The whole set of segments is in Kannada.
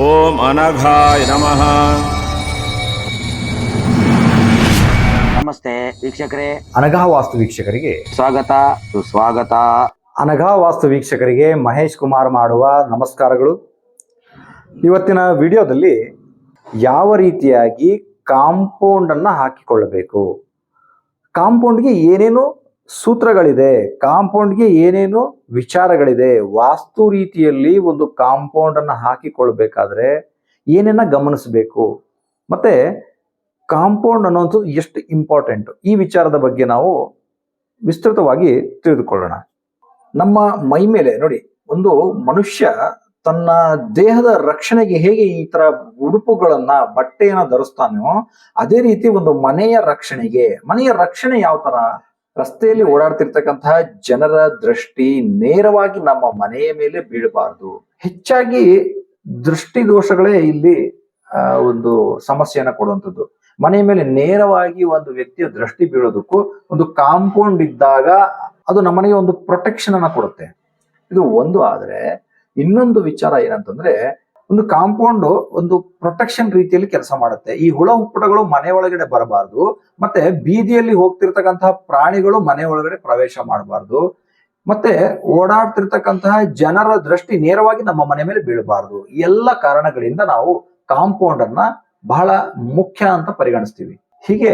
ಓಂ ಅನಘಾಯ ನಮಃ. ನಮಸ್ತೆ ವೀಕ್ಷಕರೇ. ಅನಘಾ ವಾಸ್ತು ವೀಕ್ಷಕರಿಗೆ ಸ್ವಾಗತ ಸುಸ್ವಾಗತ. ಅನಘಾ ವಾಸ್ತು ವೀಕ್ಷಕರಿಗೆ ಮಹೇಶ್ ಕುಮಾರ್ ಮಾಡುವ ನಮಸ್ಕಾರಗಳು. ಇವತ್ತಿನ ವಿಡಿಯೋದಲ್ಲಿ ಯಾವ ರೀತಿಯಾಗಿ ಕಾಂಪೌಂಡನ್ನು ಅನ್ನ ಹಾಕಿಕೊಳ್ಳಬೇಕು? ಕಾಂಪೌಂಡ್ಗೆ ಏನೇನು ಸೂತ್ರಗಳಿದೆ. ಕಾಂಪೌಂಡ್ಗೆ ಏನೇನು ವಿಚಾರಗಳಿದೆ. ವಾಸ್ತು ರೀತಿಯಲ್ಲಿ ಒಂದು ಕಾಂಪೌಂಡ್ ಅನ್ನ ಹಾಕಿಕೊಳ್ಬೇಕಾದ್ರೆ ಏನೇನ ಗಮನಿಸಬೇಕು? ಮತ್ತೆ ಕಾಂಪೌಂಡ್ ಅನ್ನೋದು ಎಷ್ಟು ಇಂಪಾರ್ಟೆಂಟ್? ಈ ವಿಚಾರದ ಬಗ್ಗೆ ನಾವು ವಿಸ್ತೃತವಾಗಿ ತಿಳಿದುಕೊಳ್ಳೋಣ. ನಮ್ಮ ಮೈ ಮೇಲೆ ನೋಡಿ, ಒಂದು ಮನುಷ್ಯ ತನ್ನ ದೇಹದ ರಕ್ಷಣೆಗೆ ಹೇಗೆ ಈ ತರ ಉಡುಪುಗಳನ್ನ, ಬಟ್ಟೆಯನ್ನ ಧರಿಸ್ತಾನೋ, ಅದೇ ರೀತಿ ಒಂದು ಮನೆಯ ರಕ್ಷಣೆಗೆ. ಮನೆಯ ರಕ್ಷಣೆ ಯಾವ ತರ ರಸ್ತೆಯಲ್ಲಿ ಓಡಾಡ್ತಿರ್ತಕ್ಕಂತಹ ಜನರ ದೃಷ್ಟಿ ನೇರವಾಗಿ ನಮ್ಮ ಮನೆಯ ಮೇಲೆ ಬೀಳಬಾರದು. ಹೆಚ್ಚಾಗಿ ದೃಷ್ಟಿ ದೋಷಗಳೇ ಇಲ್ಲಿ ಒಂದು ಸಮಸ್ಯೆಯನ್ನ ಕೊಡುವಂಥದ್ದು. ಮನೆಯ ಮೇಲೆ ನೇರವಾಗಿ ಒಂದು ವ್ಯಕ್ತಿಯ ದೃಷ್ಟಿ ಬೀಳೋದಕ್ಕೂ, ಒಂದು ಕಾಂಪೌಂಡ್ ಇದ್ದಾಗ ಅದು ನಮ್ಮನೆಗೆ ಒಂದು ಪ್ರೊಟೆಕ್ಷನ್ ಅನ್ನ ಕೊಡುತ್ತೆ. ಇದು ಒಂದು. ಆದ್ರೆ ಇನ್ನೊಂದು ವಿಚಾರ ಏನಂತಂದ್ರೆ ಒಂದು ಕಾಂಪೌಂಡ್ ಒಂದು ಪ್ರೊಟೆಕ್ಷನ್ ರೀತಿಯಲ್ಲಿ ಕೆಲಸ ಮಾಡುತ್ತೆ. ಈ ಹುಳ ಹುಪ್ಪಟಗಳು ಮನೆ ಒಳಗಡೆ ಬರಬಾರ್ದು. ಮತ್ತೆ ಬೀದಿಯಲ್ಲಿ ಹೋಗ್ತಿರ್ತಕ್ಕಂತಹ ಪ್ರಾಣಿಗಳು ಮನೆ ಒಳಗಡೆ ಪ್ರವೇಶ ಮಾಡಬಾರ್ದು. ಮತ್ತೆ ಓಡಾಡ್ತಿರ್ತಕ್ಕಂತಹ ಜನರ ದೃಷ್ಟಿ ನೇರವಾಗಿ ನಮ್ಮ ಮನೆ ಮೇಲೆ ಬೀಳಬಾರ್ದು. ಎಲ್ಲ ಕಾರಣಗಳಿಂದ ನಾವು ಕಾಂಪೌಂಡ್ ಅನ್ನ ಬಹಳ ಮುಖ್ಯ ಅಂತ ಪರಿಗಣಿಸ್ತೀವಿ. ಹೀಗೆ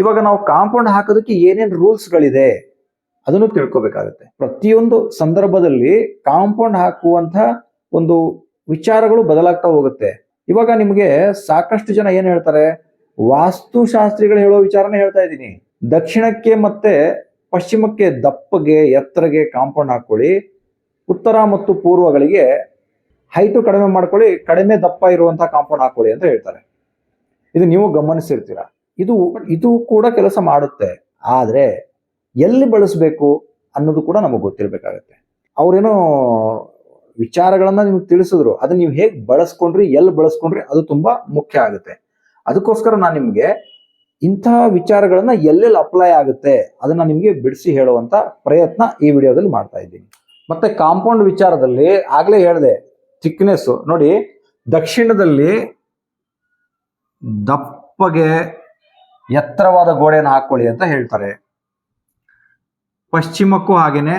ಇವಾಗ ನಾವು ಕಾಂಪೌಂಡ್ ಹಾಕೋದಕ್ಕೆ ಏನೇನ್ ರೂಲ್ಸ್ ಗಳಿದೆ ಅದನ್ನು ತಿಳ್ಕೊಬೇಕಾಗುತ್ತೆ. ಪ್ರತಿಯೊಂದು ಸಂದರ್ಭದಲ್ಲಿ ಕಾಂಪೌಂಡ್ ಹಾಕುವಂತ ಒಂದು ವಿಚಾರಗಳು ಬದಲಾಗ್ತಾ ಹೋಗುತ್ತೆ. ಇವಾಗ ನಿಮಗೆ ಸಾಕಷ್ಟು ಜನ ಏನ್ ಹೇಳ್ತಾರೆ? ವಾಸ್ತುಶಾಸ್ತ್ರಿಗಳು ಹೇಳೋ ವಿಚಾರನೇ ಹೇಳ್ತಾ ಇದ್ದೀನಿ. ದಕ್ಷಿಣಕ್ಕೆ ಮತ್ತೆ ಪಶ್ಚಿಮಕ್ಕೆ ದಪ್ಪಗೆ, ಎತ್ತರಗೆ ಕಾಂಪೌಂಡ್ ಹಾಕೊಳ್ಳಿ. ಉತ್ತರ ಮತ್ತು ಪೂರ್ವಗಳಿಗೆ ಹೈಟು ಕಡಿಮೆ ಮಾಡ್ಕೊಳ್ಳಿ, ಕಡಿಮೆ ದಪ್ಪ ಇರುವಂತಹ ಕಾಂಪೌಂಡ್ ಹಾಕೊಳ್ಳಿ ಅಂತ ಹೇಳ್ತಾರೆ. ಇದು ನೀವು ಗಮನಿಸಿರ್ತೀರ? ಇದು ಇದು ಕೂಡ ಕೆಲಸ ಮಾಡುತ್ತೆ. ಆದರೆ ಎಲ್ಲಿ ಬಳಸಬೇಕು ಅನ್ನೋದು ಕೂಡ ನಮಗೆ ಗೊತ್ತಿರಬೇಕಾಗತ್ತೆ. ಅವ್ರೇನೋ ವಿಚಾರಗಳನ್ನ ನಿಮ್ಗೆ ತಿಳಿಸಿದ್ರು. ಅದು ನೀವು ಹೇಗೆ ಬಳಸ್ಕೊಂಡ್ರಿ ಎಲ್ಲಿ ಬಳಸ್ಕೊಂಡ್ರಿ ಅದು ತುಂಬಾ ಮುಖ್ಯ ಆಗುತ್ತೆ. ಅದಕ್ಕೋಸ್ಕರ ನಾನು ನಿಮ್ಗೆ ಇಂತಹ ವಿಚಾರಗಳನ್ನ ಎಲ್ಲೆಲ್ಲಿ ಅಪ್ಲೈ ಆಗುತ್ತೆ ಅದನ್ನ ನಿಮ್ಗೆ ಬಿಡಿಸಿ ಹೇಳುವಂತ ಪ್ರಯತ್ನ ಈ ವಿಡಿಯೋದಲ್ಲಿ ಮಾಡ್ತಾ ಇದ್ದೀನಿ. ಮತ್ತೆ ಕಾಂಪೌಂಡ್ ವಿಚಾರದಲ್ಲಿ ಆಗ್ಲೇ ಹೇಳಿದೆ ಥಿಕ್ನೆಸ್ ನೋಡಿ, ದಕ್ಷಿಣದಲ್ಲಿ ದಪ್ಪಗೆ ಎತ್ತರವಾದ ಗೋಡೆಯನ್ನು ಹಾಕೊಳ್ಳಿ ಅಂತ ಹೇಳ್ತಾರೆ. ಪಶ್ಚಿಮಕ್ಕೂ ಹಾಗೇನೆ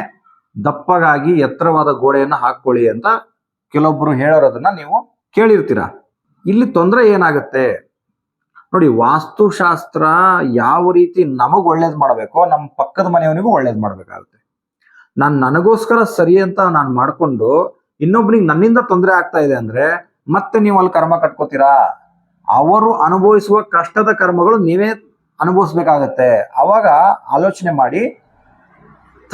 ದಪ್ಪಗಾಗಿ ಎತ್ತರವಾದ ಗೋಡೆಯನ್ನ ಹಾಕೊಳ್ಳಿ ಅಂತ ಕೆಲವೊಬ್ರು ಹೇಳೋರೋದನ್ನ ನೀವು ಕೇಳಿರ್ತೀರ. ಇಲ್ಲಿ ತೊಂದರೆ ಏನಾಗುತ್ತೆ? ನೋಡಿ, ವಾಸ್ತುಶಾಸ್ತ್ರ ಯಾವ ರೀತಿ ನಮಗ್ ಒಳ್ಳೇದ್ ಮಾಡಬೇಕೋ ನಮ್ಮ ಪಕ್ಕದ ಮನೆಯವನಿಗೂ ಒಳ್ಳೇದ್ ಮಾಡ್ಬೇಕಾಗುತ್ತೆ. ನಾನ್ ನನಗೋಸ್ಕರ ಸರಿ ಅಂತ ನಾನು ಮಾಡ್ಕೊಂಡು ಇನ್ನೊಬ್ನಿಗೆ ನನ್ನಿಂದ ತೊಂದರೆ ಆಗ್ತಾ ಇದೆ ಅಂದ್ರೆ ಮತ್ತೆ ನೀವು ಅಲ್ಲಿ ಕರ್ಮ ಕಟ್ಕೋತೀರಾ? ಅವರು ಅನುಭವಿಸುವ ಕಷ್ಟದ ಕರ್ಮಗಳು ನೀವೇ ಅನುಭವಿಸ್ಬೇಕಾಗತ್ತೆ. ಅವಾಗ ಆಲೋಚನೆ ಮಾಡಿ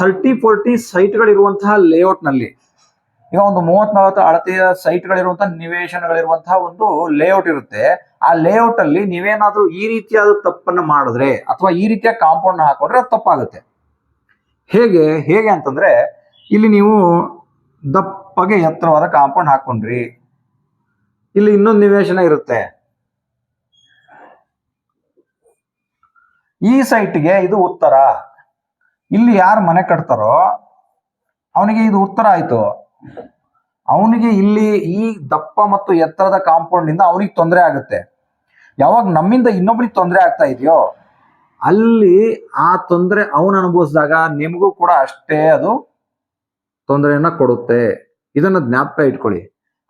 ಥರ್ಟಿ ಫೋರ್ಟಿ ಸೈಟ್ಗಳಿರುವಂತಹ ಲೇಔಟ್ನಲ್ಲಿ ಈಗ ಒಂದು ಮೂವತ್ ನಲವತ್ತು ಅಳತೆಯ ಸೈಟ್ಗಳಿರುವಂತಹ ನಿವೇಶನಗಳಿರುವಂತಹ ಒಂದು ಲೇಔಟ್ ಇರುತ್ತೆ. ಆ ಲೇಔಟ್ ಅಲ್ಲಿ ನೀವೇನಾದ್ರೂ ಈ ರೀತಿಯಾದ ತಪ್ಪನ್ನ ಮಾಡಿದ್ರೆ ಅಥವಾ ಈ ರೀತಿಯ ಕಾಂಪೌಂಡ್ ಹಾಕೊಂಡ್ರೆ ಅದು ತಪ್ಪಾಗುತ್ತೆ. ಹೇಗೆ ಹೇಗೆ ಅಂತಂದ್ರೆ ಇಲ್ಲಿ ನೀವು ದಪ್ಪಗೆ ಎತ್ತರವಾದ ಕಾಂಪೌಂಡ್ ಹಾಕೊಂಡ್ರಿ. ಇಲ್ಲಿ ಇನ್ನೊಂದು ನಿವೇಶನ ಇರುತ್ತೆ. ಈ ಸೈಟ್ಗೆ ಇದು ಉತ್ತರ. ಇಲ್ಲಿ ಯಾರು ಮನೆ ಕಟ್ತಾರೋ ಅವನಿಗೆ ಇದು ಉತ್ತರ ಆಯ್ತು. ಅವನಿಗೆ ಇಲ್ಲಿ ಈ ದಪ್ಪ ಮತ್ತು ಎತ್ತರದ ಕಾಂಪೌಂಡ್ ಇಂದ ಅವನಿಗೆ ತೊಂದರೆ ಆಗುತ್ತೆ. ಯಾವಾಗ ನಮ್ಮಿಂದ ಇನ್ನೊಬ್ರಿಗೆ ತೊಂದರೆ ಆಗ್ತಾ ಇದೆಯೋ, ಅಲ್ಲಿ ಆ ತೊಂದರೆ ಅವನು ಅನುಭವಿಸಿದಾಗ ನಿಮಗೂ ಕೂಡ ಅಷ್ಟೇ ಅದು ತೊಂದರೆಯನ್ನ ಕೊಡುತ್ತೆ. ಇದನ್ನ ಜ್ಞಾಪಕ ಇಟ್ಕೊಳ್ಳಿ.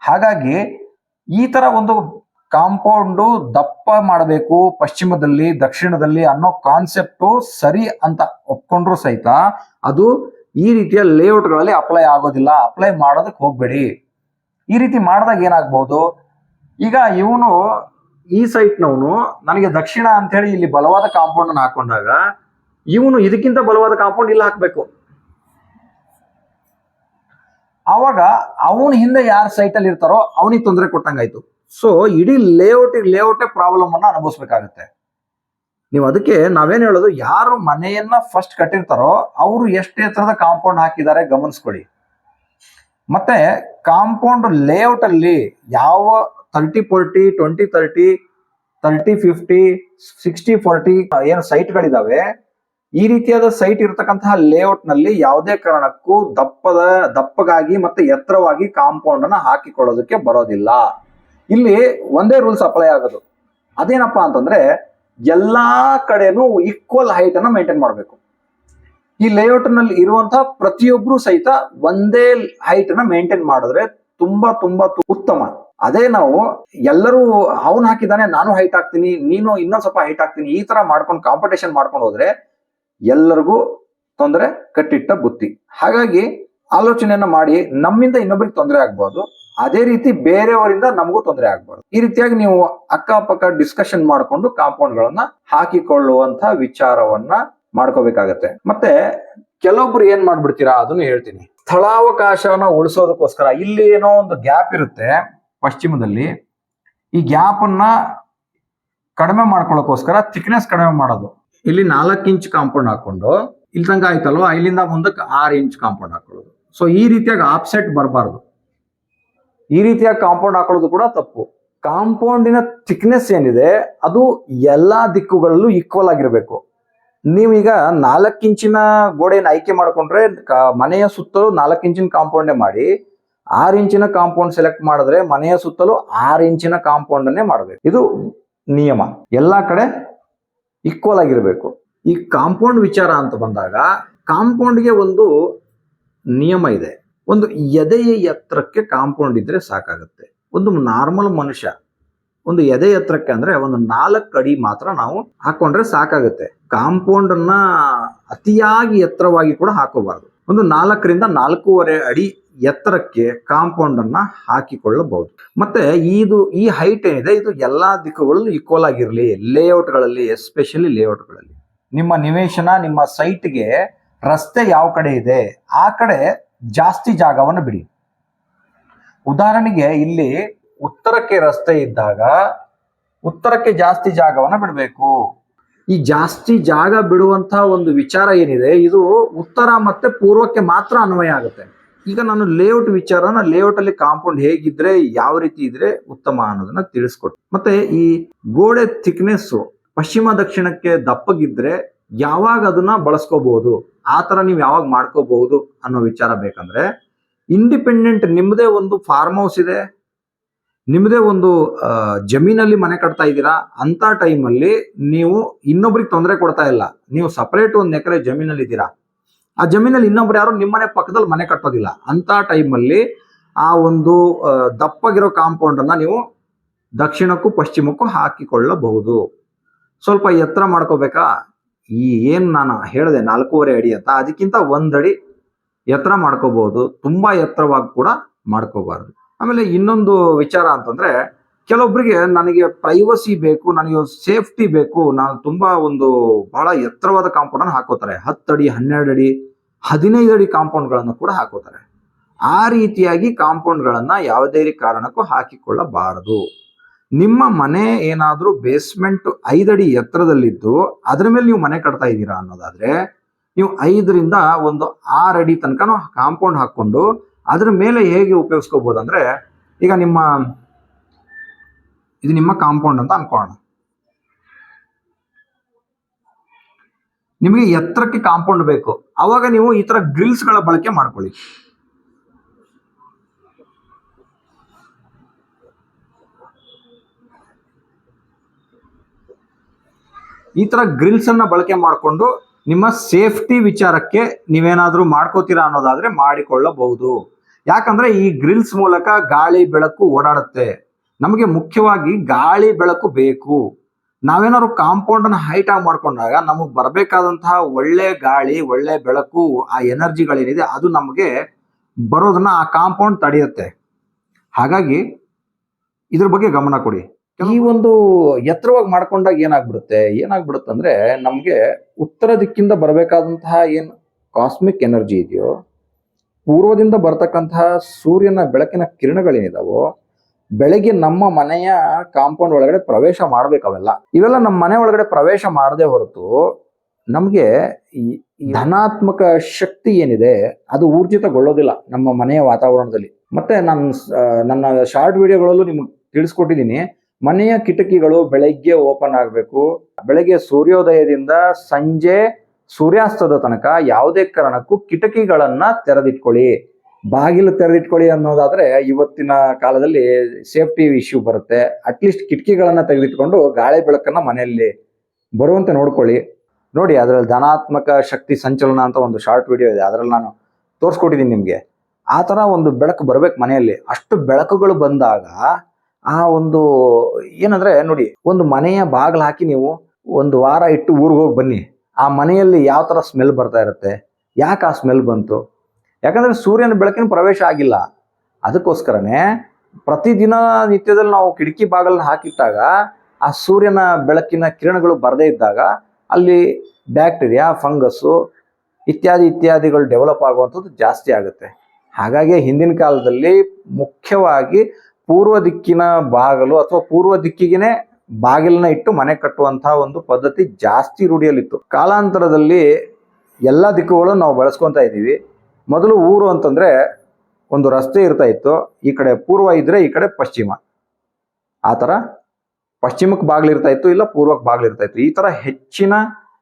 ಹಾಗಾಗಿ ಈ ತರ ಒಂದು ಕಾಂಪೌಂಡು ದಪ್ಪ ಮಾಡಬೇಕು ಪಶ್ಚಿಮದಲ್ಲಿ, ದಕ್ಷಿಣದಲ್ಲಿ ಅನ್ನೋ ಕಾನ್ಸೆಪ್ಟು ಸರಿ ಅಂತ ಒಪ್ಕೊಂಡ್ರು ಸಹಿತ ಅದು ಈ ರೀತಿಯ ಲೇಔಟ್ಗಳಲ್ಲಿ ಅಪ್ಲೈ ಆಗೋದಿಲ್ಲ. ಅಪ್ಲೈ ಮಾಡೋದಕ್ಕೆ ಹೋಗ್ಬೇಡಿ. ಈ ರೀತಿ ಮಾಡಿದಾಗ ಏನಾಗ್ಬಹುದು ಈಗ ಇವನು ಈ ಸೈಟ್ನವನು ನನಗೆ ದಕ್ಷಿಣ ಅಂತ ಹೇಳಿ ಇಲ್ಲಿ ಬಲವಾದ ಕಾಂಪೌಂಡನ್ನು ಹಾಕೊಂಡಾಗ ಇವನು ಇದಕ್ಕಿಂತ ಬಲವಾದ ಕಾಂಪೌಂಡ್ ಇಲ್ಲಿ ಹಾಕಬೇಕು. ಆವಾಗ ಅವನ ಹಿಂದೆ ಯಾರ ಸೈಟ್ ಅಲ್ಲಿ ಇರ್ತಾರೋ ಅವನಿಗೆ ತೊಂದರೆ ಕೊಟ್ಟಂಗಾಯ್ತು. ಸೊ ಇಡೀ ಲೇಔಟ್ ಲೇಔಟೇ ಪ್ರಾಬ್ಲಮ್ ಅನ್ನ ಅನುಭವಿಸ್ಬೇಕಾಗತ್ತೆ. ನೀವು ಅದಕ್ಕೆ ನಾವೇನ್ ಹೇಳೋದು, ಯಾರು ಮನೆಯನ್ನ ಫಸ್ಟ್ ಕಟ್ಟಿರ್ತಾರೋ, ಅವರು ಎಷ್ಟು ಎತ್ತರದ ಕಾಂಪೌಂಡ್ ಹಾಕಿದ್ದಾರೆ ಗಮನಿಸ್ಕೊಳ್ಳಿ. ಮತ್ತೆ ಕಾಂಪೌಂಡ್ ಲೇಔಟ್ ಅಲ್ಲಿ ಯಾವ thirty forty twenty thirty thirty fifty sixty forty ಏನು ಸೈಟ್ಗಳಿದಾವೆ ಈ ರೀತಿಯಾದ ಸೈಟ್ ಇರತಕ್ಕಂತಹ ಲೇಔಟ್ನಲ್ಲಿ ಯಾವುದೇ ಕಾರಣಕ್ಕೂ ದಪ್ಪದ, ದಪ್ಪಗಾಗಿ ಮತ್ತೆ ಎತ್ತರವಾಗಿ ಕಾಂಪೌಂಡ್ ಅನ್ನ ಹಾಕಿಕೊಳ್ಳೋದಕ್ಕೆ ಬರೋದಿಲ್ಲ. ಇಲ್ಲಿ ಒಂದೇ ರೂಲ್ಸ್ ಅಪ್ಲೈ ಆಗೋದು. ಅದೇನಪ್ಪ ಅಂತಂದ್ರೆ ಎಲ್ಲಾ ಕಡೆನೂ ಈಕ್ವಲ್ ಹೈಟ್ ಅನ್ನ ಮೇಂಟೈನ್ ಮಾಡಬೇಕು. ಈ ಲೇಔಟ್ನಲ್ಲಿ ಇರುವಂತಹ ಪ್ರತಿಯೊಬ್ರು ಸಹಿತ ಒಂದೇ ಹೈಟ್ ಅನ್ನ ಮೇಂಟೈನ್ ಮಾಡಿದ್ರೆ ತುಂಬಾ ತುಂಬಾ ಉತ್ತಮ. ಅದೇ ನಾವು ಎಲ್ಲರೂ ಅವನ್ ಹಾಕಿದಾನೆ ನಾನು ಹೈಟ್ ಹಾಕ್ತೀನಿ, ನೀನು ಇನ್ನೊಂದ್ ಸ್ವಲ್ಪ ಹೈಟ್ ಹಾಕ್ತೀನಿ, ಈ ತರ ಮಾಡ್ಕೊಂಡು ಕಾಂಪಿಟೇಷನ್ ಮಾಡ್ಕೊಂಡು ಹೋದ್ರೆ ಎಲ್ಲರಿಗೂ ತೊಂದರೆ, ಕಟ್ಟಿಟ್ಟ ಬುತ್ತಿ. ಹಾಗಾಗಿ ಆಲೋಚನೆಯನ್ನ ಮಾಡಿ ನಮ್ಮಿಂದ ಇನ್ನೊಬ್ರಿಗೆ ತೊಂದರೆ ಆಗ್ಬೋದು. ಅದೇ ರೀತಿ ಬೇರೆಯವರಿಂದ ನಮಗೂ ತೊಂದರೆ ಆಗ್ಬಾರ್ದು. ಈ ರೀತಿಯಾಗಿ ನೀವು ಅಕ್ಕಪಕ್ಕ ಡಿಸ್ಕಷನ್ ಮಾಡಿಕೊಂಡು ಕಾಂಪೌಂಡ್ ಗಳನ್ನ ಹಾಕಿಕೊಳ್ಳುವಂತ ವಿಚಾರವನ್ನ ಮಾಡ್ಕೋಬೇಕಾಗತ್ತೆ. ಮತ್ತೆ ಕೆಲವೊಬ್ರು ಏನ್ ಮಾಡ್ಬಿಡ್ತೀರಾ ಅದನ್ನು ಹೇಳ್ತೀನಿ. ಸ್ಥಳಾವಕಾಶವನ್ನ ಉಳಿಸೋದಕ್ಕೋಸ್ಕರ ಇಲ್ಲಿ ಏನೋ ಒಂದು ಗ್ಯಾಪ್ ಇರುತ್ತೆ ಪಶ್ಚಿಮದಲ್ಲಿ. ಈ ಗ್ಯಾಪ್ ಅನ್ನ ಕಡಿಮೆ ಮಾಡ್ಕೊಳ್ಳೋಕೋಸ್ಕರ ಥಿಕ್ನೆಸ್ ಕಡಿಮೆ ಮಾಡೋದು. ಇಲ್ಲಿ ನಾಲ್ಕು ಇಂಚ್ ಕಾಂಪೌಂಡ್ ಹಾಕೊಂಡು ಇಲ್ಲಿ ತನಕ ಆಯ್ತಲ್ವಾ? ಇಲ್ಲಿಂದ ಮುಂದಕ್ಕೆ ಆರು ಇಂಚ್ ಕಾಂಪೌಂಡ್ ಹಾಕೊಳ್ಳೋದು ಸೊ ಈ ರೀತಿಯಾಗಿ ಆಪ್ಸೆಟ್ ಬರಬಾರ್ದು. ಈ ರೀತಿಯಾಗಿ ಕಾಂಪೌಂಡ್ ಹಾಕೊಳ್ಳೋದು ಕೂಡ ತಪ್ಪು. ಕಾಂಪೌಂಡಿನ ಥಿಕ್ನೆಸ್ ಏನಿದೆ, ಅದು ಎಲ್ಲಾ ದಿಕ್ಕುಗಳಲ್ಲೂ ಈಕ್ವಲ್ ಆಗಿರಬೇಕು. ನೀವೀಗ ನಾಲ್ಕು ಇಂಚಿನ ಗೋಡೆಯನ್ನು ಆಯ್ಕೆ ಮಾಡಿಕೊಂಡ್ರೆ ಮನೆಯ ಸುತ್ತಲೂ ನಾಲ್ಕು ಇಂಚಿನ ಕಾಂಪೌಂಡೇ ಮಾಡಿ, ಆರು ಇಂಚಿನ ಕಾಂಪೌಂಡ್ ಸೆಲೆಕ್ಟ್ ಮಾಡಿದ್ರೆ ಮನೆಯ ಸುತ್ತಲೂ ಆರು ಇಂಚಿನ ಕಾಂಪೌಂಡ್ ಅನ್ನೇ ಮಾಡಬೇಕು. ಇದು ನಿಯಮ. ಎಲ್ಲಾ ಕಡೆ ಈಕ್ವಲ್ ಆಗಿರಬೇಕು. ಈ ಕಾಂಪೌಂಡ್ ವಿಚಾರ ಅಂತ ಬಂದಾಗ, ಕಾಂಪೌಂಡ್ಗೆ ಒಂದು ನಿಯಮ ಇದೆ. ಒಂದು ಎದೆಯ ಎತ್ತರಕ್ಕೆ ಕಾಂಪೌಂಡ್ ಇದ್ರೆ ಸಾಕಾಗುತ್ತೆ. ಒಂದು ನಾರ್ಮಲ್ ಮನುಷ್ಯ, ಒಂದು ಎದೆ ಎತ್ತರಕ್ಕೆ ಅಂದ್ರೆ ಒಂದು ನಾಲ್ಕು ಅಡಿ ಮಾತ್ರ ನಾವು ಹಾಕೊಂಡ್ರೆ ಸಾಕಾಗುತ್ತೆ. ಕಾಂಪೌಂಡ್ ಅನ್ನ ಅತಿಯಾಗಿ ಎತ್ತರವಾಗಿ ಕೂಡ ಹಾಕೋಬಾರ್ದು. ಒಂದು ನಾಲ್ಕರಿಂದ ನಾಲ್ಕೂವರೆ ಅಡಿ ಎತ್ತರಕ್ಕೆ ಕಾಂಪೌಂಡ್ ಅನ್ನ ಹಾಕಿಕೊಳ್ಳಬಹುದು. ಮತ್ತೆ ಇದು ಈ ಹೈಟ್ ಏನಿದೆ, ಇದು ಎಲ್ಲಾ ದಿಕ್ಕುಗಳಲ್ಲೂ ಈಕ್ವಲ್ ಆಗಿರಲಿ ಲೇಔಟ್ಗಳಲ್ಲಿ ಎಸ್ಪೆಷಲಿ ಲೇಔಟ್ಗಳಲ್ಲಿ ನಿಮ್ಮ ನಿವೇಶನ, ನಿಮ್ಮ ಸೈಟ್ಗೆ ರಸ್ತೆ ಯಾವ ಕಡೆ ಇದೆ, ಆ ಕಡೆ ಜಾಸ್ತಿ ಜಾಗವನ್ನು ಬಿಡಿ. ಉದಾಹರಣೆಗೆ ಇಲ್ಲಿ ಉತ್ತರಕ್ಕೆ ರಸ್ತೆ ಇದ್ದಾಗ ಉತ್ತರಕ್ಕೆ ಜಾಸ್ತಿ ಜಾಗವನ್ನು ಬಿಡಬೇಕು. ಈ ಜಾಸ್ತಿ ಜಾಗ ಬಿಡುವಂತಹ ಒಂದು ವಿಚಾರ ಏನಿದೆ, ಇದು ಉತ್ತರ ಮತ್ತೆ ಪೂರ್ವಕ್ಕೆ ಮಾತ್ರ ಅನ್ವಯ ಆಗುತ್ತೆ. ಈಗ ನಾನು ಲೇಔಟ್ ವಿಚಾರನ ಲೇಔಟ್ ಅಲ್ಲಿ ಕಾಂಪೌಂಡ್ ಹೇಗಿದ್ರೆ, ಯಾವ ರೀತಿ ಇದ್ರೆ ಉತ್ತಮ ಅನ್ನೋದನ್ನ ತಿಳಿಸ್ಕೊಟ್ಟು ಮತ್ತೆ ಈ ಗೋಡೆ ಥಿಕ್ನೆಸ್ ಪಶ್ಚಿಮ ದಕ್ಷಿಣಕ್ಕೆ ದಪ್ಪಗಿದ್ರೆ ಯಾವಾಗ ಅದನ್ನ ಬಳಸ್ಕೋಬಹುದು? ಆ ತರ ನೀವು ಯಾವಾಗ ಮಾಡ್ಕೋಬಹುದು ಅನ್ನೋ ವಿಚಾರ ಬೇಕಂದ್ರೆ ಇಂಡಿಪೆಂಡೆಂಟ್ ನಿಮ್ಮದೇ ಒಂದು ಫಾರ್ಮ್ ಹೌಸ್ ಇದೆ ನಿಮ್ಮದೇ ಒಂದು ಜಮೀನಲ್ಲಿ ಮನೆ ಕಟ್ತಾ ಇದ್ದೀರಾ, ಅಂತ ಟೈಮಲ್ಲಿ ನೀವು ಇನ್ನೊಬ್ರಿಗೆ ತೊಂದರೆ ಕೊಡ್ತಾ ಇಲ್ಲ. ನೀವು ಸಪರೇಟ್ ಒಂದು ಎಕರೆ ಜಮೀನಲ್ಲಿ ಇದ್ದೀರಾ. ಆ ಜಮೀನಲ್ಲಿ ಇನ್ನೊಬ್ರು ಯಾರು ನಿಮ್ಮನೆ ಪಕ್ಕದಲ್ಲಿ ಮನೆ ಕಟ್ಟೋದಿಲ್ಲ ಅಂತ ಟೈಮಲ್ಲಿ ಆ ಒಂದು ದಪ್ಪಗಿರೋ ಕಾಂಪೌಂಡ್ ಅನ್ನ ನೀವು ದಕ್ಷಿಣಕ್ಕೂ ಪಶ್ಚಿಮಕ್ಕೂ ಹಾಕಿಕೊಳ್ಳಬಹುದು. ಸ್ವಲ್ಪ ಎತ್ತರ ಮಾಡ್ಕೋಬೇಕಾ? ಈ ಏನು ನಾನು ಹೇಳಿದೆ ನಾಲ್ಕೂವರೆ ಅಡಿ ಅಂತ, ಅದಕ್ಕಿಂತ ಒಂದಡಿ ಎತ್ತರ ಮಾಡ್ಕೋಬಹುದು, ತುಂಬಾ ಎತ್ತರವಾಗಿ ಕೂಡ ಮಾಡ್ಕೋಬಾರ್ದು. ಆಮೇಲೆ ಇನ್ನೊಂದು ವಿಚಾರ ಅಂತಂದ್ರೆ ಕೆಲವೊಬ್ಬರಿಗೆ ನನಗೆ ಪ್ರೈವಸಿ ಬೇಕು, ನನಗೆ ಸೇಫ್ಟಿ ಬೇಕು, ನಾನು ತುಂಬಾ ಒಂದು ಬಹಳ ಎತ್ತರವಾದ ಕಾಂಪೌಂಡ್ ಅನ್ನು ಹಾಕೋತಾರೆ. ಹತ್ತಡಿ ಹನ್ನೆರಡು ಅಡಿ ಹದಿನೈದು ಅಡಿ ಕಾಂಪೌಂಡ್ಗಳನ್ನು ಕೂಡ ಹಾಕೋತಾರೆ. ಆ ರೀತಿಯಾಗಿ ಕಾಂಪೌಂಡ್ ಗಳನ್ನ ಯಾವುದೇ ಕಾರಣಕ್ಕೂ ಹಾಕಿಕೊಳ್ಳಬಾರದು. ನಿಮ್ಮ ಮನೆ ಏನಾದರೂ ಬೇಸ್ಮೆಂಟ್ ಐದಡಿ ಎತ್ತರದಲ್ಲಿದ್ದು ಅದ್ರ ಮೇಲೆ ನೀವು ಮನೆ ಕಟ್ತಾ ಇದ್ದೀರಾ ಅನ್ನೋದಾದ್ರೆ ನೀವು ಐದರಿಂದ ಒಂದು ಆರು ಅಡಿ ತನಕ ಕಾಂಪೌಂಡ್ ಹಾಕೊಂಡು ಅದ್ರ ಮೇಲೆ ಹೇಗೆ ಉಪಯೋಗಿಸ್ಕೋಬಹುದು ಅಂದ್ರೆ ಈಗ ನಿಮ್ಮ ಇದು ನಿಮ್ಮ ಕಾಂಪೌಂಡ್ ಅಂತ ಅನ್ಕೋಣ ನಿಮಗೆ ಎತ್ತರಕ್ಕೆ ಕಾಂಪೌಂಡ್ ಬೇಕು. ಅವಾಗ ನೀವು ಈ ತರ ಗ್ರಿಲ್ಸ್ಗಳ ಬಳಕೆ ಮಾಡ್ಕೊಳ್ಳಿ. ಈ ತರ ಗ್ರಿಲ್ಸ್ ಅನ್ನ ಬಳಕೆ ಮಾಡಿಕೊಂಡು ನಿಮ್ಮ ಸೇಫ್ಟಿ ವಿಚಾರಕ್ಕೆ ನೀವೇನಾದ್ರೂ ಮಾಡ್ಕೋತೀರಾ ಅನ್ನೋದಾದ್ರೆ ಮಾಡಿಕೊಳ್ಳಬಹುದು. ಯಾಕಂದ್ರೆ ಈ ಗ್ರಿಲ್ಸ್ ಮೂಲಕ ಗಾಳಿ ಬೆಳಕು ಓಡಾಡುತ್ತೆ. ನಮಗೆ ಮುಖ್ಯವಾಗಿ ಗಾಳಿ ಬೆಳಕು ಬೇಕು. ನಾವೇನಾದ್ರು ಕಾಂಪೌಂಡ್ ಅನ್ನ ಹೈಟ್ ಆಗಿ ಮಾಡ್ಕೊಂಡಾಗ ನಮಗೆ ಬರಬೇಕಾದಂತಹ ಒಳ್ಳೆ ಗಾಳಿ, ಒಳ್ಳೆ ಬೆಳಕು, ಆ ಎನರ್ಜಿಗಳೇನಿದೆ ಅದು ನಮಗೆ ಬರೋದನ್ನ ಆ ಕಾಂಪೌಂಡ್ ತಡೆಯುತ್ತೆ. ಹಾಗಾಗಿ ಇದ್ರ ಬಗ್ಗೆ ಗಮನ ಕೊಡಿ. ಈ ಒಂದು ಎತ್ತರವಾಗಿ ಮಾಡ್ಕೊಂಡಾಗ ಏನಾಗ್ಬಿಡುತ್ತೆ? ಏನಾಗ್ಬಿಡುತ್ತೆ ಅಂದ್ರೆ ನಮ್ಗೆ ಉತ್ತರ ದಿಕ್ಕಿಂದ ಬರಬೇಕಾದಂತಹ ಏನ್ ಕಾಸ್ಮಿಕ್ ಎನರ್ಜಿ ಇದೆಯೋ ಪೂರ್ವದಿಂದ ಬರ್ತಕ್ಕಂತಹ ಸೂರ್ಯನ ಬೆಳಕಿನ ಕಿರಣಗಳೇನಿದಾವೋ ಬೆಳಗ್ಗೆ ನಮ್ಮ ಮನೆಯ ಕಾಂಪೌಂಡ್ ಒಳಗಡೆ ಪ್ರವೇಶ ಮಾಡ್ಬೇಕು ಅವೆಲ್ಲ. ಇವೆಲ್ಲ ನಮ್ಮ ಮನೆ ಒಳಗಡೆ ಪ್ರವೇಶ ಮಾಡದೆ ಹೊರತು ನಮ್ಗೆ ಧನಾತ್ಮಕ ಶಕ್ತಿ ಏನಿದೆ ಅದು ಊರ್ಜಿತಗೊಳ್ಳೋದಿಲ್ಲ ನಮ್ಮ ಮನೆಯ ವಾತಾವರಣದಲ್ಲಿ. ಮತ್ತೆ ನಾನು ನನ್ನ ಶಾರ್ಟ್ ವಿಡಿಯೋಗಳಲ್ಲೂ ನಿಮ್ಗೆ ತಿಳಿಸ್ಕೊಟ್ಟಿದ್ದೀನಿ ಮನೆಯ ಕಿಟಕಿಗಳು ಬೆಳಗ್ಗೆ ಓಪನ್ ಆಗಬೇಕು. ಬೆಳಗ್ಗೆ ಸೂರ್ಯೋದಯದಿಂದ ಸಂಜೆ ಸೂರ್ಯಾಸ್ತದ ತನಕ ಯಾವುದೇ ಕಾರಣಕ್ಕೂ ಕಿಟಕಿಗಳನ್ನ ತೆರೆದಿಟ್ಕೊಳ್ಳಿ. ಬಾಗಿಲು ತೆರೆದಿಟ್ಕೊಳ್ಳಿ ಅನ್ನೋದಾದ್ರೆ ಇವತ್ತಿನ ಕಾಲದಲ್ಲಿ ಸೇಫ್ಟಿ ಇಶ್ಯೂ ಬರುತ್ತೆ. ಅಟ್ಲೀಸ್ಟ್ ಕಿಟಕಿಗಳನ್ನ ತೆಗೆದಿಟ್ಕೊಂಡು ಗಾಳಿ ಬೆಳಕನ್ನ ಮನೆಯಲ್ಲಿ ಬರುವಂತೆ ನೋಡ್ಕೊಳ್ಳಿ. ನೋಡಿ, ಅದರಲ್ಲಿ ಧನಾತ್ಮಕ ಶಕ್ತಿ ಸಂಚಲನ ಅಂತ ಒಂದು ಶಾರ್ಟ್ ವಿಡಿಯೋ ಇದೆ. ಅದರಲ್ಲಿ ನಾನು ತೋರಿಸ್ಕೊಟ್ಟಿದ್ದೀನಿ ನಿಮಗೆ. ಆ ಥರ ಒಂದು ಬೆಳಕು ಬರ್ಬೇಕು ಮನೆಯಲ್ಲಿ. ಅಷ್ಟು ಬೆಳಕುಗಳು ಬಂದಾಗ ಆ ಒಂದು, ಏನಂದ್ರೆ ನೋಡಿ, ಒಂದು ಮನೆಯ ಬಾಗಿಲು ಹಾಕಿ ನೀವು ಒಂದು ವಾರ ಇಟ್ಟು ಊರಿಗೆ ಹೋಗಿ ಬನ್ನಿ. ಆ ಮನೆಯಲ್ಲಿ ಯಾವ ಥರ ಸ್ಮೆಲ್ ಬರ್ತಾ ಇರುತ್ತೆ, ಯಾಕೆ ಆ ಸ್ಮೆಲ್ ಬಂತು? ಯಾಕಂದ್ರೆ ಸೂರ್ಯನ ಬೆಳಕಿನ ಪ್ರವೇಶ ಆಗಿಲ್ಲ. ಅದಕ್ಕೋಸ್ಕರನೇ ಪ್ರತಿದಿನ ನಿತ್ಯದಲ್ಲಿ ನಾವು ಕಿಟಕಿ ಬಾಗಿಲನ್ನ ಹಾಕಿಟ್ಟಾಗ, ಆ ಸೂರ್ಯನ ಬೆಳಕಿನ ಕಿರಣಗಳು ಬರದೇ ಇದ್ದಾಗ ಅಲ್ಲಿ ಬ್ಯಾಕ್ಟೀರಿಯಾ, ಫಂಗಸ್ಸು ಇತ್ಯಾದಿ ಇತ್ಯಾದಿಗಳು ಡೆವಲಪ್ ಆಗುವಂಥದ್ದು ಜಾಸ್ತಿ ಆಗುತ್ತೆ. ಹಾಗಾಗಿ ಹಿಂದಿನ ಕಾಲದಲ್ಲಿ ಮುಖ್ಯವಾಗಿ ಪೂರ್ವ ದಿಕ್ಕಿನ ಬಾಗಿಲು ಅಥವಾ ಪೂರ್ವ ದಿಕ್ಕಿಗೆನೆ ಬಾಗಿಲನ್ನ ಇಟ್ಟು ಮನೆ ಕಟ್ಟುವಂತಹ ಒಂದು ಪದ್ಧತಿ ಜಾಸ್ತಿ ರೂಢಿಯಲ್ಲಿತ್ತು. ಕಾಲಾಂತರದಲ್ಲಿ ಎಲ್ಲ ದಿಕ್ಕುಗಳನ್ನು ನಾವು ಬಳಸ್ಕೊತಾ ಇದ್ದೀವಿ. ಮೊದಲು ಊರು ಅಂತಂದ್ರೆ ಒಂದು ರಸ್ತೆ ಇರ್ತಾ ಇತ್ತು. ಈ ಕಡೆ ಪೂರ್ವ ಇದ್ರೆ ಈ ಕಡೆ ಪಶ್ಚಿಮ. ಆ ಥರ ಪಶ್ಚಿಮಕ್ಕೆ ಬಾಗಿಲು ಇರ್ತಾ ಇತ್ತು, ಇಲ್ಲ ಪೂರ್ವಕ್ಕೆ ಬಾಗಿಲು ಇರ್ತಾ ಇತ್ತು. ಈ ಥರ ಹೆಚ್ಚಿನ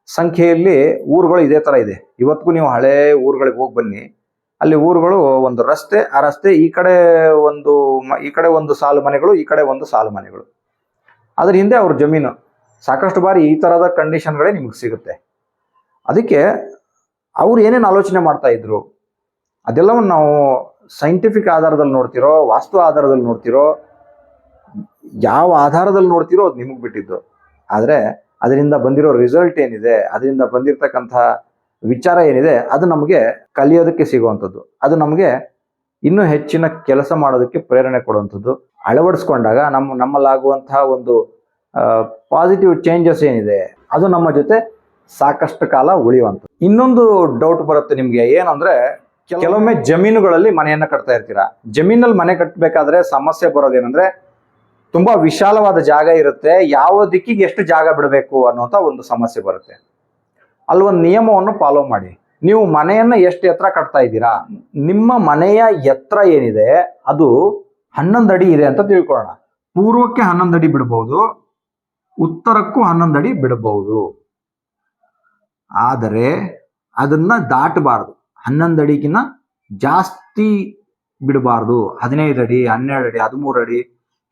ಸಂಖ್ಯೆಯಲ್ಲಿ ಊರುಗಳು ಇದೇ ಥರ ಇದೆ. ಇವತ್ತಿಗೂ ನೀವು ಹಳೆ ಊರುಗಳಿಗೆ ಹೋಗಿ ಬನ್ನಿ. ಅಲ್ಲಿ ಊರುಗಳು ಒಂದು ರಸ್ತೆ, ಆ ರಸ್ತೆ ಈ ಕಡೆ ಒಂದು ಈ ಕಡೆ ಒಂದು ಸಾಲು ಮನೆಗಳು, ಈ ಕಡೆ ಒಂದು ಸಾಲು ಮನೆಗಳು. ಅದ್ರ ಹಿಂದೆ ಅವ್ರ ಜಮೀನು. ಸಾಕಷ್ಟು ಬಾರಿ ಈ ಥರದ ಕಂಡೀಷನ್ಗಳೇ ನಿಮಗೆ ಸಿಗುತ್ತೆ. ಅದಕ್ಕೆ ಅವ್ರು ಏನೇನು ಆಲೋಚನೆ ಮಾಡ್ತಾ ಇದ್ರು, ಅದೆಲ್ಲವನ್ನು ನಾವು ಸೈಂಟಿಫಿಕ್ ಆಧಾರದಲ್ಲಿ ನೋಡ್ತಿರೋ, ವಾಸ್ತು ಆಧಾರದಲ್ಲಿ ನೋಡ್ತಿರೋ, ಯಾವ ಆಧಾರದಲ್ಲಿ ನೋಡ್ತಿರೋ ಅದು ನಿಮಗೆ ಬಿಟ್ಟಿದ್ದು. ಆದರೆ, ಅದರಿಂದ ಬಂದಿರೋ ರಿಸಲ್ಟ್ ಏನಿದೆ, ಅದರಿಂದ ಬಂದಿರತಕ್ಕಂಥ ವಿಚಾರ ಏನಿದೆ, ಅದು ನಮಗೆ ಕಲಿಯೋದಕ್ಕೆ ಸಿಗುವಂಥದ್ದು. ಅದು ನಮಗೆ ಇನ್ನೂ ಹೆಚ್ಚಿನ ಕೆಲಸ ಮಾಡೋದಕ್ಕೆ ಪ್ರೇರಣೆ ಕೊಡುವಂಥದ್ದು. ಅಳವಡಿಸ್ಕೊಂಡಾಗ ನಮ್ಮ ನಮ್ಮಲ್ಲಾಗುವಂತಹ ಒಂದು ಪಾಸಿಟಿವ್ ಚೇಂಜಸ್ ಏನಿದೆ, ಅದು ನಮ್ಮ ಜೊತೆ ಸಾಕಷ್ಟು ಕಾಲ ಉಳಿಯುವಂಥದ್ದು. ಇನ್ನೊಂದು ಡೌಟ್ ಬರುತ್ತೆ ನಿಮಗೆ, ಏನಂದ್ರೆ ಕೆಲವೊಮ್ಮೆ ಜಮೀನುಗಳಲ್ಲಿ ಮನೆಯನ್ನ ಕಟ್ತಾ ಇರ್ತೀರಾ? ಜಮೀನಲ್ಲಿ ಮನೆ ಕಟ್ಟಬೇಕಾದ್ರೆ ಸಮಸ್ಯೆ ಬರೋದೇನಂದ್ರೆ ತುಂಬಾ ವಿಶಾಲವಾದ ಜಾಗ ಇರುತ್ತೆ, ಯಾವ ದಿಕ್ಕಿಗೆ ಎಷ್ಟು ಜಾಗ ಬಿಡಬೇಕು ಅನ್ನೋಂಥ ಒಂದು ಸಮಸ್ಯೆ ಬರುತ್ತೆ. ಅಲ್ಲಿ ಒಂದು ನಿಯಮವನ್ನು ಫಾಲೋ ಮಾಡಿ. ನೀವು ಮನೆಯನ್ನ ಎಷ್ಟು ಎತ್ತರ ಕಟ್ತಾ ಇದ್ದೀರಾ? ನಿಮ್ಮ ಮನೆಯ ಎತ್ತರ ಏನಿದೆ? ಅದು ಹನ್ನೊಂದು ಅಡಿ ಇದೆ ಅಂತ ತಿಳ್ಕೊಳ್ಳೋಣ. ಪೂರ್ವಕ್ಕೆ ಹನ್ನೊಂದು ಅಡಿ ಬಿಡಬಹುದು ಉತ್ತರಕ್ಕೂ ಹನ್ನೊಂದು ಅಡಿ ಬಿಡಬಹುದು ಆದರೆ ಅದನ್ನ ದಾಟಬಾರದು. ಹನ್ನೊಂದು ಅಡಿಗಿನ್ನ ಜಾಸ್ತಿ ಬಿಡಬಾರ್ದು. ಹದಿನೈದು ಅಡಿ, ಹನ್ನೆರಡು ಅಡಿ, ಹದಿಮೂರು ಅಡಿ,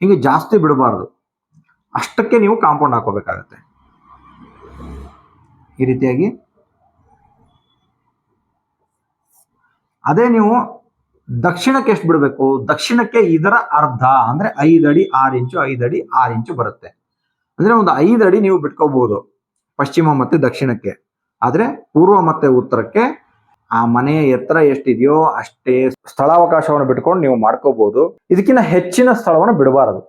ಹಿಂಗೆ ಜಾಸ್ತಿ ಬಿಡಬಾರ್ದು. ಅಷ್ಟಕ್ಕೆ ನೀವು ಕಾಂಪೌಂಡ್ ಹಾಕೋಬೇಕಾಗತ್ತೆ ಈ ರೀತಿಯಾಗಿ. ಅದೇ ನೀವು ದಕ್ಷಿಣಕ್ಕೆ ಎಷ್ಟು ಬಿಡಬೇಕು? ದಕ್ಷಿಣಕ್ಕೆ ಇದರ ಅರ್ಧ, ಅಂದ್ರೆ ಐದು ಅಡಿ ಆರು ಇಂಚು, ಐದು ಅಡಿ ಆರು ಇಂಚು ಬರುತ್ತೆ. ಅಂದ್ರೆ ಒಂದು ಐದು ಅಡಿ ನೀವು ಬಿಟ್ಕೋಬಹುದು ಪಶ್ಚಿಮ ಮತ್ತೆ ದಕ್ಷಿಣಕ್ಕೆ. ಆದ್ರೆ ಪೂರ್ವ ಮತ್ತೆ ಉತ್ತರಕ್ಕೆ ಆ ಮನೆಯ ಎತ್ತರ ಎಷ್ಟಿದೆಯೋ ಅಷ್ಟೇ ಸ್ಥಳಾವಕಾಶವನ್ನು ಬಿಟ್ಕೊಂಡು ನೀವು ಮಾಡ್ಕೋಬಹುದು ಇದಕ್ಕಿಂತ ಹೆಚ್ಚಿನ ಸ್ಥಳವನ್ನು ಬಿಡಬಾರದು.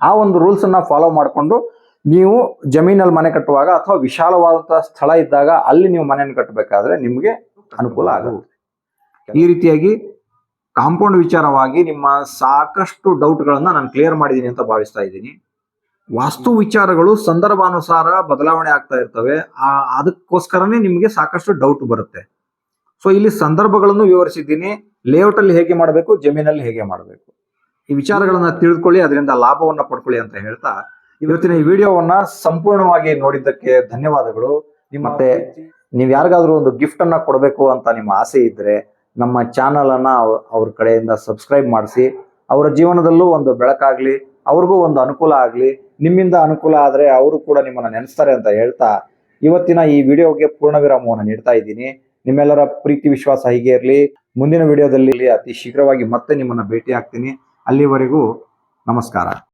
ಆ ಒಂದು ರೂಲ್ಸ್ ಅನ್ನ ಫಾಲೋ ಮಾಡಿಕೊಂಡು ನೀವು ಜಮೀನಲ್ಲಿ ಮನೆ ಕಟ್ಟುವಾಗ ಅಥವಾ ವಿಶಾಲವಾದಂತಹ ಸ್ಥಳ ಇದ್ದಾಗ ಅಲ್ಲಿ ನೀವು ಮನೆಯನ್ನು ಕಟ್ಟಬೇಕಾದ್ರೆ ನಿಮಗೆ ಅನುಕೂಲ ಆಗುತ್ತೆ. ಈ ರೀತಿಯಾಗಿ ಕಾಂಪೌಂಡ್ ವಿಚಾರವಾಗಿ ನಿಮ್ಮ ಸಾಕಷ್ಟು ಡೌಟ್ಗಳನ್ನ ನಾನು ಕ್ಲಿಯರ್ ಮಾಡಿದ್ದೀನಿ ಅಂತ ಭಾವಿಸ್ತಾ ಇದ್ದೀನಿ. ವಾಸ್ತು ವಿಚಾರಗಳು ಸಂದರ್ಭಾನುಸಾರ ಬದಲಾವಣೆ ಆಗ್ತಾ ಇರ್ತವೆ. ಆ ಅದಕ್ಕೋಸ್ಕರನೇ ನಿಮಗೆ ಸಾಕಷ್ಟು ಡೌಟ್ ಬರುತ್ತೆ. ಸೊ ಇಲ್ಲಿ ಸಂದರ್ಭಗಳನ್ನು ವಿವರಿಸಿದ್ದೀನಿ. ಲೇಔಟ್ ಅಲ್ಲಿ ಹೇಗೆ ಮಾಡಬೇಕು ಜಮೀನಲ್ಲಿ ಹೇಗೆ ಮಾಡಬೇಕು. ಈ ವಿಚಾರಗಳನ್ನ ತಿಳಿದುಕೊಳ್ಳಿ ಅದರಿಂದ ಲಾಭವನ್ನು ಪಡ್ಕೊಳ್ಳಿ ಅಂತ ಹೇಳ್ತಾ ಇವತ್ತಿನ ಈ ವಿಡಿಯೋವನ್ನ ಸಂಪೂರ್ಣವಾಗಿ ನೋಡಿದ್ದಕ್ಕೆ ಧನ್ಯವಾದಗಳು. ಮತ್ತೆ ನೀವು ಯಾರಿಗಾದ್ರೂ ಒಂದು ಗಿಫ್ಟ್ ಅನ್ನ ಕೊಡಬೇಕು ಅಂತ ನಿಮ್ಮ ಆಸೆ ಇದ್ರೆ ನಮ್ಮ ಚಾನಲ್ ಅನ್ನ ಅವ್- ಅವ್ರ ಕಡೆಯಿಂದ ಸಬ್ಸ್ಕ್ರೈಬ್ ಮಾಡಿಸಿ. ಅವರ ಜೀವನದಲ್ಲೂ ಒಂದು ಬೆಳಕಾಗ್ಲಿ ಅವ್ರಿಗೂ ಒಂದು ಅನುಕೂಲ ಆಗ್ಲಿ. ನಿಮ್ಮಿಂದ ಅನುಕೂಲ ಆದ್ರೆ ಅವರು ಕೂಡ ನಿಮ್ಮನ್ನ ನೆನೆಸ್ತಾರೆ ಅಂತ ಹೇಳ್ತಾ ಇವತ್ತಿನ ಈ ವಿಡಿಯೋಗೆ ಪೂರ್ಣ ವಿರಾಮವನ್ನು ನೀಡ್ತಾ ಇದ್ದೀನಿ. ನಿಮ್ಮೆಲ್ಲರ ಪ್ರೀತಿ ವಿಶ್ವಾಸ ಹೀಗೆ ಇರಲಿ. ಮುಂದಿನ ವಿಡಿಯೋದಲ್ಲಿ ಅತಿ ಶೀಘ್ರವಾಗಿ ಮತ್ತೆ ನಿಮ್ಮನ್ನ ಭೇಟಿ ಆಗ್ತೀನಿ ಅಲ್ಲಿವರೆಗೂ ನಮಸ್ಕಾರ.